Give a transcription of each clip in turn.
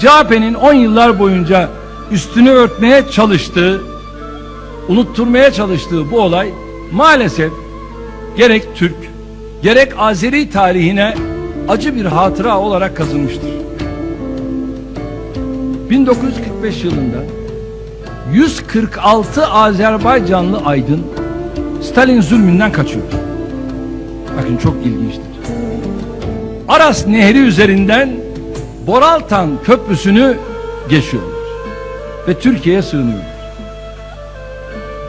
CHP'nin 10 yıllar boyunca üstünü örtmeye çalıştığı, unutturmaya çalıştığı bu olay maalesef gerek Türk, gerek Azeri tarihine acı bir hatıra olarak kazınmıştır. 1945 yılında 146 Azerbaycanlı aydın Stalin zulmünden kaçıyor. Bakın çok ilginçtir. Aras Nehri üzerinden Boraltan Köprüsü'nü geçiyorlar ve Türkiye'ye sığınıyorlar.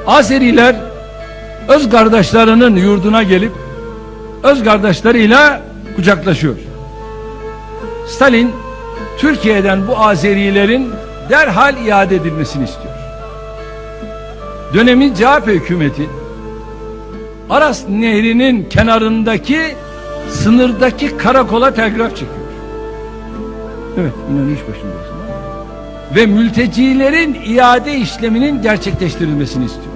Azeriler öz kardeşlerinin yurduna gelip öz kardeşleriyle kucaklaşıyor. Stalin Türkiye'den bu Azerilerin derhal iade edilmesini istiyor. Dönemin CHP hükümeti Aras Nehri'nin kenarındaki sınırdaki karakola telgraf çekiyor. Evet, inan iş başındasın. Ve mültecilerin iade işleminin gerçekleştirilmesini istiyor.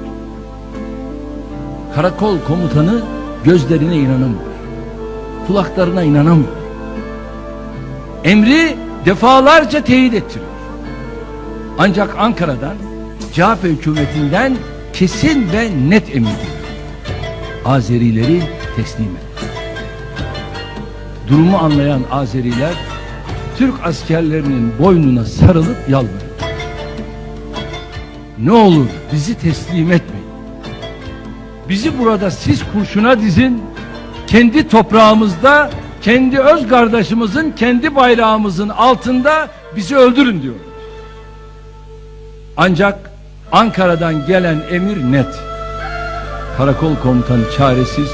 Karakol komutanı gözlerine inanamıyor. Kulaklarına inanamıyor. Emri defalarca teyit ettiriyor. Ancak Ankara'dan CHP hükümetinden kesin ve net geliyor. Azerileri teslim et. Durumu anlayan Azeriler Türk askerlerinin boynuna sarılıp yalvarıyor. Ne olur bizi teslim etmeyin. Bizi burada siz kurşuna dizin. Kendi toprağımızda, kendi öz kardeşimizin, kendi bayrağımızın altında bizi öldürün diyor. Ancak Ankara'dan gelen emir net. Karakol komutanı çaresiz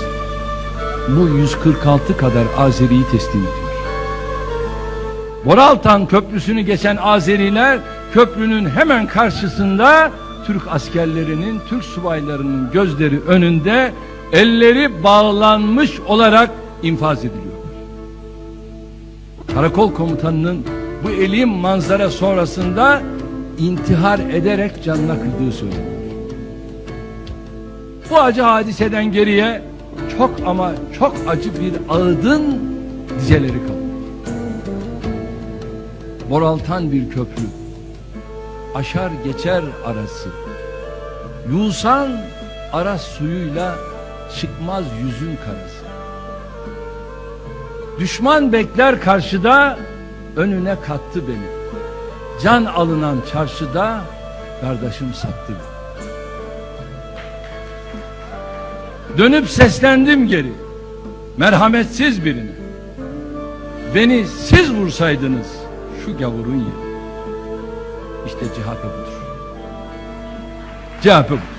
bu 146 kadar Azeri'yi teslim ediyor. Boraltan Köprüsü'nü geçen Azeriler köprünün hemen karşısında Türk askerlerinin, Türk subaylarının gözleri önünde elleri bağlanmış olarak infaz ediliyor. Karakol komutanının bu elim manzara sonrasında intihar ederek canına kıydığı söyleniyor. Bu acı hadiseden geriye çok ama çok acı bir ağıdın dizeleri kalıyor. Boraltan bir köprü. Aşar geçer arası. Yusan aras suyuyla çıkmaz yüzün karası. Düşman bekler karşıda önüne kattı beni. Can alınan çarşıda kardeşim sattı beni. Dönüp seslendim geri. Merhametsiz birine. Beni siz vursaydınız şu gavurun yeri işte CHP budur. CHP budur.